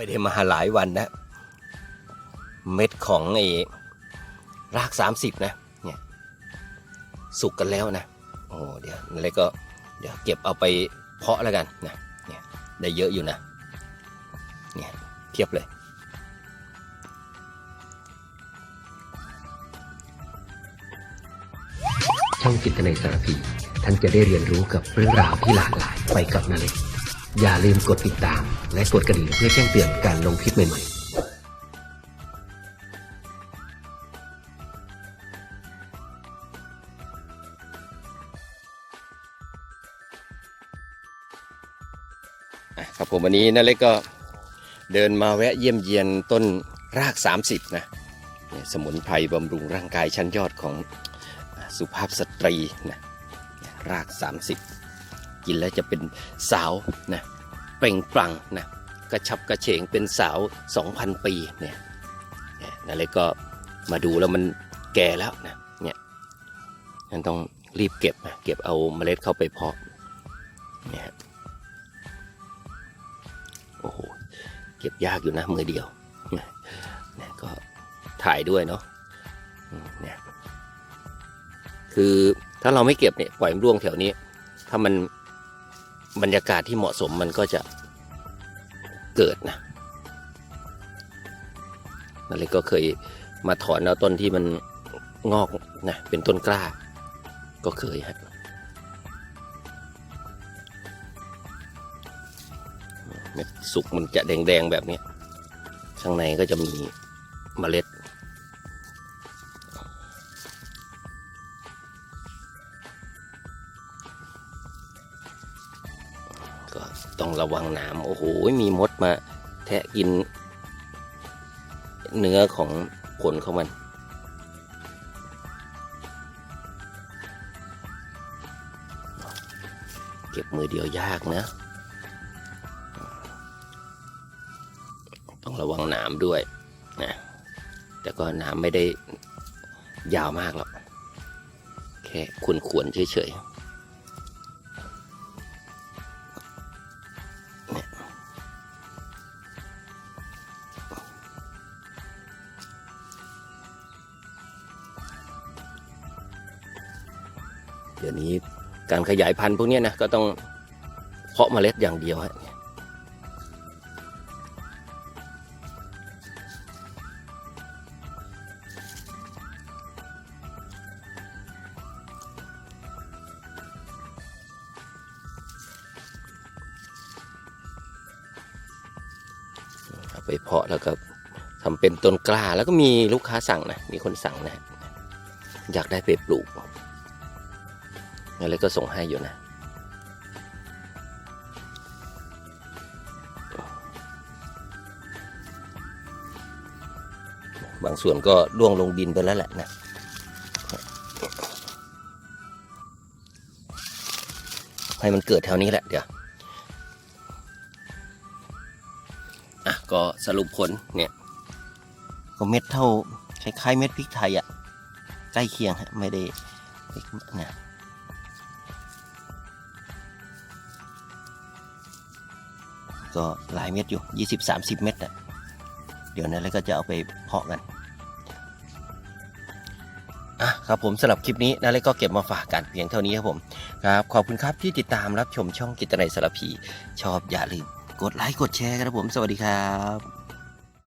ไม่ได้มาหลายวันนะ เม็ดของไอ้ราก 30 นะเนี่ยสุกกันแล้วนะโอ้เดี๋ยวอะไรก็เดี๋ยวเก็บเอาไปเพาะแล้วกันนะเนี่ยได้เยอะอยู่นะเนี่ยเทียบเลย ช่องจิตในสารพีท่านจะได้เรียนรู้กับเรื่องราวที่หลากหลายไปกับนาเล็ก อย่าลืมกดติดตาม และกดกระดิ่งเพื่อแจ้งเตือนการลงคลิปใหม่ๆอะครับผมวันนี้นาเล็กก็เดินมาแวะเยี่ยมเยียนต้นราก 30 นะเนี่ยสมุนไพรบำรุงร่างกายชั้นยอดของสุภาพสตรีนะเนี่ยราก 30 กินแล้วจะเป็นสาวนะเปล่งปลั่งนะกระชับกระเฉงเป็นสาว 2,000 ปีเนี่ยนี่นเล็กก็มาดูแล้วมันแก่แล้วนะเนี่ยนั่นต้องรีบเก็บนะเก็บเอาเมล็ดเข้าไปเพาะเนี่ยโอ้โหเก็บยากอยู่นะมือเดียวเนี่ยนี่ก็ถ่ายด้วยเนาะเนี่ยคือถ้าเราไม่เก็บเนี่ยปล่อยมันร่วงแถวนี้ ถ้ามัน บรรยากาศที่เหมาะสมมันก็จะเกิดนะนั่นเลยก็เคยมาถอนเอาต้นที่มันงอกนะเป็นต้นกล้า ก็เคยฮะเม็ดสุกมันจะแดงๆแบบนี้ข้างในก็จะมีเมล็ด ก็ต้องระวังหนามโอ้โหมีมดมาแทะกิน เนื้อของผลของมัน เก็บมือเดียวยากนะต้องระวังหนามด้วยนะแต่ก็หนามไม่ได้ยาวมากหรอกแค่ขวนๆเฉยๆ เดี๋ยวนี้การขยายพันธุ์พวกนี้นะก็ต้องเพาะเมล็ดอย่างเดียวฮะเอาไปเพาะแล้วก็ทำเป็นต้นกล้าแล้วก็มีลูกค้าสั่งนะ มีคนสั่งนะ อยากได้ไปปลูก แล้วก็ส่งให้อยู่นะบางส่วนก็ล่วงลงดินไปแล้วแหละนะให้มันเกิดแถวนี้แหละเดี๋ยวอะก็สรุปผลเนี่ยก็เม็ดเท่าคล้ายๆเม็ดพริกไทยอะ่ะ ใกล้เคียงฮะไม่ได้เล็กมากนะ ก็หลายเม็ดอยู่ 20-30 เม็ดอะเดี๋ยวนั้นแล้วก็จะเอาไปเพาะกันอะครับผมสำหรับคลิปนี้นะเล็กก็เก็บมาฝากกันเพียงเท่านี้ครับผมครับขอบคุณครับที่ติดตามรับชมช่องกิตนัยสารพี ชอบอย่าลืมกดไลค์กดแชร์ครับผม สวัสดีครับ